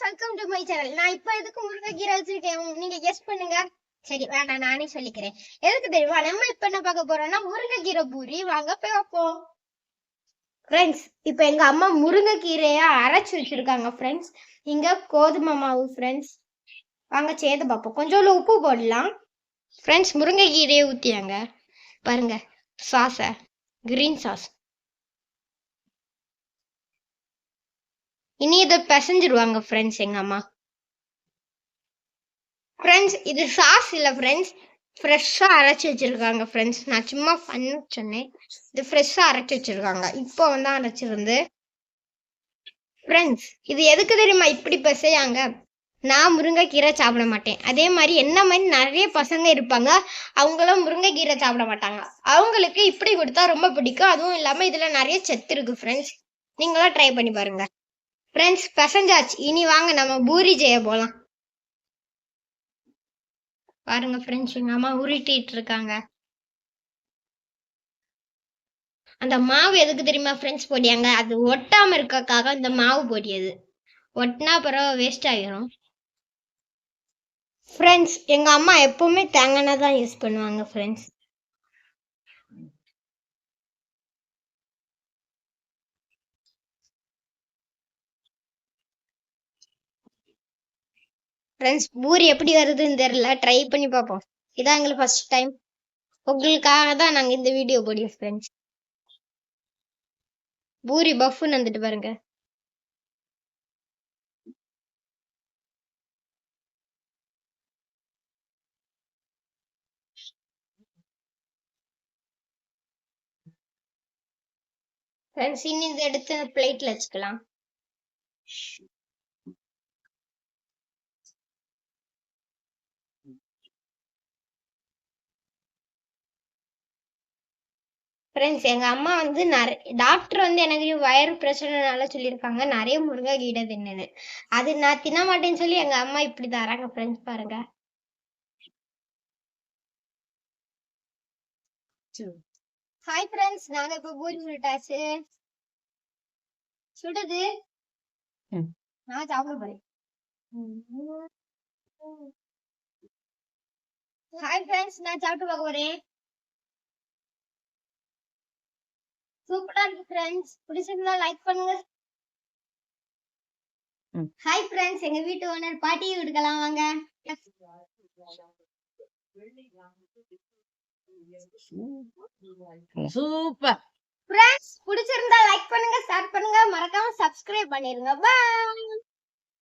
Welcome to my channel நான் இப்ப எதுக்கு முருங்கைக்கீரை வச்சிருக்கேன் நீங்க கெஸ் பண்ணுங்க. சரி வேண்டாம் நானே சொல்லிக்கிறேன். எதுக்கு தெரியுமா? நம்ம இப்ப என்ன பார்க்க போறோம்னா முருங்கைக்கீரை பூரி. வாங்க போய் வைப்போம். ஃப்ரெண்ட்ஸ் இப்போ எங்க அம்மா முருங்கைக்கீரையா அரைச்சு வச்சிருக்காங்க ஃப்ரெண்ட்ஸ் இங்க கோதுமை மாவு ஃப்ரெண்ட்ஸ் வாங்க சேர்த்து பார்ப்போம். கொஞ்சோண்டு உப்பு போடலாம். ஃப்ரெண்ட்ஸ் முருங்கைக்கீரையை ஊத்தியாங்க. பாருங்க சாஸை கிரீன் சாஸ் இனி இதை பிசைஞ்சிருவாங்க ஃப்ரெண்ட்ஸ் எங்கள் அம்மா. ஃப்ரெண்ட்ஸ் இது சாஸ் இல்லை ஃப்ரெண்ட்ஸ் ஃப்ரெஷ்ஷாக அரைச்சி வச்சிருக்காங்க ஃப்ரெண்ட்ஸ் நான் சும்மா ஃபன் சொன்னேன். இது ஃப்ரெஷ்ஷாக அரைச்சி வச்சிருக்காங்க. இப்போ வந்து அரைச்சிருந்து ஃப்ரெண்ட்ஸ் இது எதுக்கு தெரியுமா இப்படி பிசையாங்க? நான் முருங்கைக்கீரை சாப்பிட மாட்டேன். அதே மாதிரி என்ன மாதிரி நிறைய பசங்க இருப்பாங்க அவங்களும் முருங்கைக்கீரை சாப்பிட மாட்டாங்க. அவங்களுக்கு இப்படி கொடுத்தா ரொம்ப பிடிக்கும். அதுவும் இல்லாமல் இதில் நிறைய செத்து இருக்குது ஃப்ரெண்ட்ஸ் நீங்களாம் ட்ரை பண்ணி பாருங்கள் ஃப்ரெண்ட்ஸ் பசஞ்சாச்சு இனி வாங்க நம்ம பூரி செய்ய போகலாம் பாருங்க ஃப்ரெண்ட்ஸ் எங்கள் அம்மா உருட்டிட்டு இருக்காங்க. அந்த மாவு எதுக்கு தெரியுமா ஃப்ரெண்ட்ஸ் போடியாங்க? அது ஒட்டாம இருக்கக்காக இந்த மாவு போடியது. ஒட்டினா பிறகு வேஸ்ட் ஆகிரும் ஃப்ரெண்ட்ஸ் எங்கள் அம்மா எப்போவுமே தேங்காய் தான் யூஸ் பண்ணுவாங்க ஃப்ரெண்ட்ஸ் ஃப்ரெண்ட்ஸ் பூரி எப்படி வருதுன்னு தெரியல. ட்ரை பண்ணி பார்ப்போம். இதான் எங்களுக்கு ஃபர்ஸ்ட் டைம் உங்களுக்காக தான் நாங்கள் இந்த வீடியோ போடுவோம் ஃப்ரெண்ட்ஸ் பூரி பஃப்னு வந்துட்டு பாருங்க. ஃப்ரெண்ட்ஸ் இனி இதை எடுத்து பிளேட்ல வச்சுக்கலாம். ஃப்ரெண்ட்ஸ் எங்க அம்மா வந்து நிறைய டாக்டர் வந்து எனக்கு வயிறு பிரச்சனைனால சொல்லியிருக்காங்க. நிறைய முருங்கைக்கீரை தின்னுன்னு. அது நான் தின்ன மாட்டேன்னு சொல்லி எங்க அம்மா இப்படி தராங்க ஃப்ரெண்ட்ஸ் பாருங்க. ஹாய் ஃப்ரெண்ட்ஸ் நாங்க இப்ப பூரி சுட்டாச்சு சுடுது. நான் சாப்பிட போறேன். ஹாய் ஃப்ரெண்ட்ஸ் நான் சாப்பிட்டு பார்க்க போறேன். சூப்பரா இருக்கு ஃப்ரெண்ட்ஸ் பிடிச்சிருந்தா லைக் பண்ணுங்க. ஹாய் ஃப்ரெண்ட்ஸ் எங்க வீட்டு ஓனர் பாட்டி கொடுக்கலாம் வாங்க. சூப்பர். ஃப்ரெண்ட்ஸ் பிடிச்சிருந்தா லைக் பண்ணுங்க ஷேர் பண்ணுங்க. மறக்காம சப்ஸ்கிரைப் பண்ணிருங்க. பாய்